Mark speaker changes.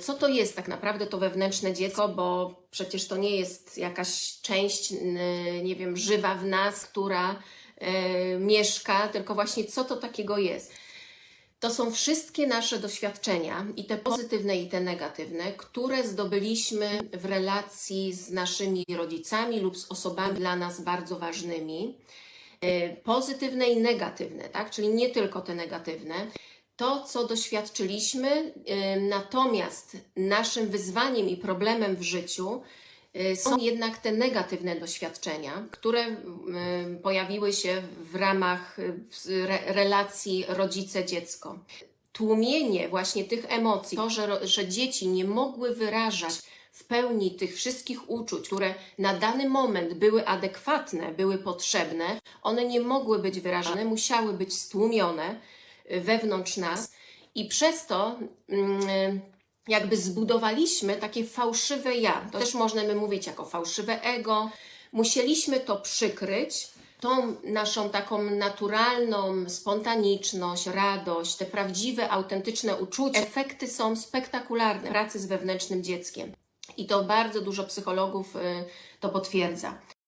Speaker 1: co to jest tak naprawdę to wewnętrzne dziecko, bo przecież to nie jest jakaś część, nie wiem, żywa w nas, która e, mieszka, tylko właśnie co to takiego jest. To są wszystkie nasze doświadczenia, i te pozytywne, i te negatywne, które zdobyliśmy w relacji z naszymi rodzicami lub z osobami dla nas bardzo ważnymi. E, Pozytywne i negatywne, tak? Czyli nie tylko te negatywne. To, co doświadczyliśmy, natomiast naszym wyzwaniem i problemem w życiu e, są jednak te negatywne doświadczenia, które pojawiły się w ramach re, relacji rodzice-dziecko. Tłumienie właśnie tych emocji, to, że, że dzieci nie mogły wyrażać w pełni tych wszystkich uczuć, które na dany moment były adekwatne, były potrzebne, one nie mogły być wyrażane, musiały być stłumione y, wewnątrz nas i przez to mm, jakby zbudowaliśmy takie fałszywe ja. To też możemy mówić jako fałszywe ego. Musieliśmy to przykryć, tą naszą taką naturalną spontaniczność, radość, te prawdziwe, autentyczne uczucia. Efekty są spektakularne pracy z wewnętrznym dzieckiem. I to bardzo dużo psychologów y, to potwierdza.